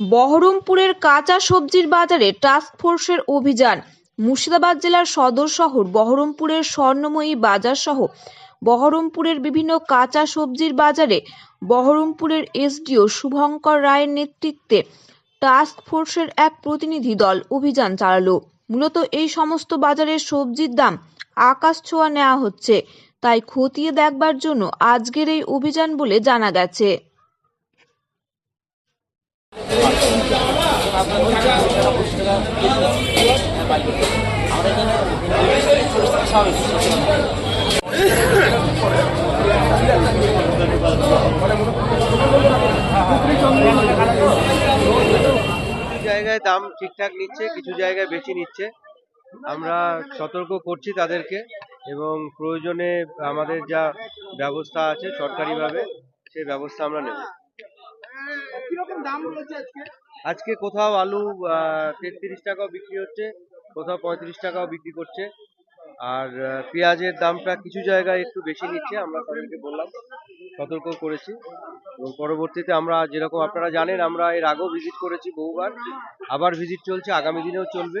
বহরমপুরের কাঁচা সবজির বাজারে টাস্ক ফোর্সের অভিযান। মুর্শিদাবাদ জেলার সদর শহর বহরমপুরের স্বর্ণময়ী বাজার সহ বহরমপুরের বিভিন্ন কাঁচা সবজির বাজারে বহরমপুরের এসডিও শুভঙ্কর রায়ের নেতৃত্বে টাস্ক ফোর্সের এক প্রতিনিধি দল অভিযান চালালো। মূলত এই সমস্ত বাজারের সবজির দাম আকাশ ছোঁয়া নেওয়া হচ্ছে। তাই খতিয়ে দেখবার জন্য আজকের এই অভিযান বলে জানা গেছে। জায়গায় দাম ঠিকঠাক নিচ্ছে, কিছু জায়গায় বেশি নিচ্ছে। আমরা সতর্ক করছি তাদেরকে এবং প্রয়োজনে আমাদের যা ব্যবস্থা আছে সরকারিভাবে, সেই ব্যবস্থা আমরা নেব। আজকে? কোথাও আলু তেত্রিশ টাকাও বিক্রি হচ্ছে, কোথাও পঁয়ত্রিশ টাকাও বিক্রি করছে। আর পেঁয়াজের দামটা কিছু জায়গায় একটু বেশি নিচ্ছে, আমরা তাদেরকে বললাম, সতর্ক করেছি। এবং পরবর্তীতে আমরা যেরকম আপনারা জানেন, আমরা এর আগেও ভিজিট করেছি বহুবার, আবার ভিজিট চলছে, আগামী দিনেও চলবে।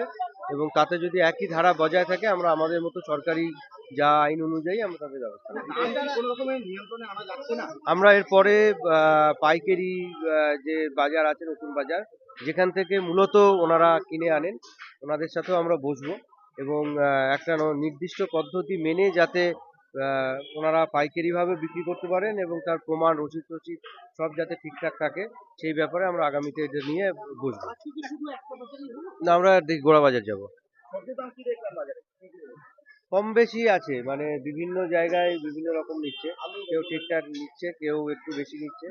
এবং তাতে যদি একই ধারা বজায় থাকে, আমরা আমাদের মতো সরকারি যা আইন অনুযায়ী আমরা তাদের ব্যবস্থা আমরা এরপরে পাইকারি যে বাজার আছে, নতুন বাজার, যেখান থেকে মূলত ওনারা কিনে আনেন, ওনাদের সাথেও আমরা বসবো এবং একটা নির্দিষ্ট পদ্ধতি মেনে যাতে ওনারা পাইকারি ভাবে বিক্রি করতে পারেন এবং তার প্রমাণ রসিদ টসিদ সব যাতে ঠিকঠাক থাকে, সেই ব্যাপারে আমরা আগামীতে এটা নিয়ে বসবো। না, আমরা গোড়া বাজার যাব। কম বেশি আছে মানে বিভিন্ন জায়গায় বিভিন্ন রকম নিচ্ছে। কেউ ঠিকঠাক নিচ্ছে, কেউ একটু বেশি নিচ্ছে।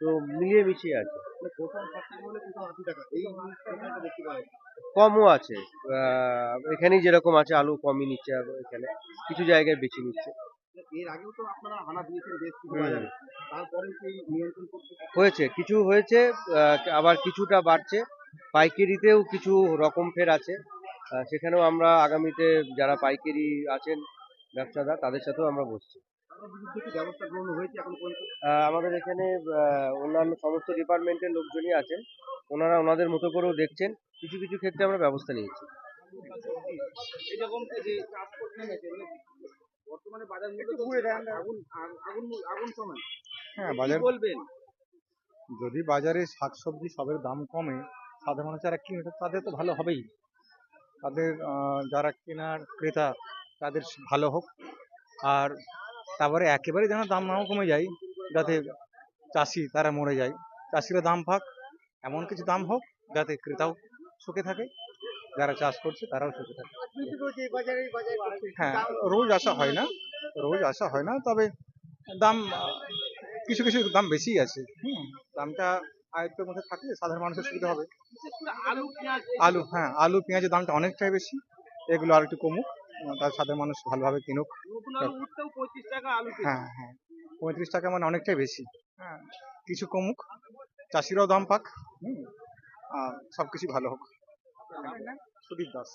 তো মিলিয়ে মিশিয়ে আছে। কমও আছে। এখানেই যেরকম আছে আলু কমই নিচ্ছে এখানে কিছু জায়গায় বেশি নিচ্ছে। এর আগেও তো আপনারা হানা দিয়েছেন বেশ কিছু বাজারে। তারপরে সেই নিয়ন্ত্রণ হয়েছে কিছু হয়েছে আবার কিছুটা বাড়ছে। পাইকারিতেও কিছু রকম ফের আছে। সেখানেও আমরা আগামীতে যারা পাইকারি আছেন ব্যবসাদার তাদের সাথেও আমরা বসছি। আমাদের এখানে অন্যান্য সমস্ত ডিপার্টমেন্টের লোকজনই আছেন। ওনারা ওনাদের মতো করেও দেখছেন। কিছু কিছু ক্ষেত্রে আমরা ব্যবস্থা নিয়েছি। হ্যাঁ বাজার বলবেন যদি বাজারে শাকসবজি সবের দাম কমে, সাধারণ যারা কিনে, তাদের তো ভালো হবেই। তাদের যারা কেনার ক্রেতা, তাদের ভালো হোক। আর তারপরে একেবারে যেন দাম নাও কমে যায় যাতে চাষি তারা মরে যায়। চাষিরা দাম পাক এমন কিছু দাম হোক যাতে ক্রেতাও সুখে থাকে যারা চাষ করছে তারাও সুখে থাকে। হ্যাঁ রোজ আসা হয় না রোজ আসা হয় না তবে দাম কিছু কিছু দাম বেশি আছে। হুম দামটা আয়ত্তের মধ্যে থাকলে সাধারণ মানুষের সুবিধা হবে। আলু হ্যাঁ আলু পেঁয়াজের দামটা অনেকটাই বেশি এগুলো আর একটু কমুক। তার সাথে মানুষ ভালোভাবে কিনুক। হ্যাঁ হ্যাঁ। পঁয়ত্রিশ টাকা মানে অনেকটাই বেশি। হ্যাঁ কিছু কমুক। চাষিরাও দাম পাক। হুম। আর সব কিছু ভালো হোক। সুদীপ দাস।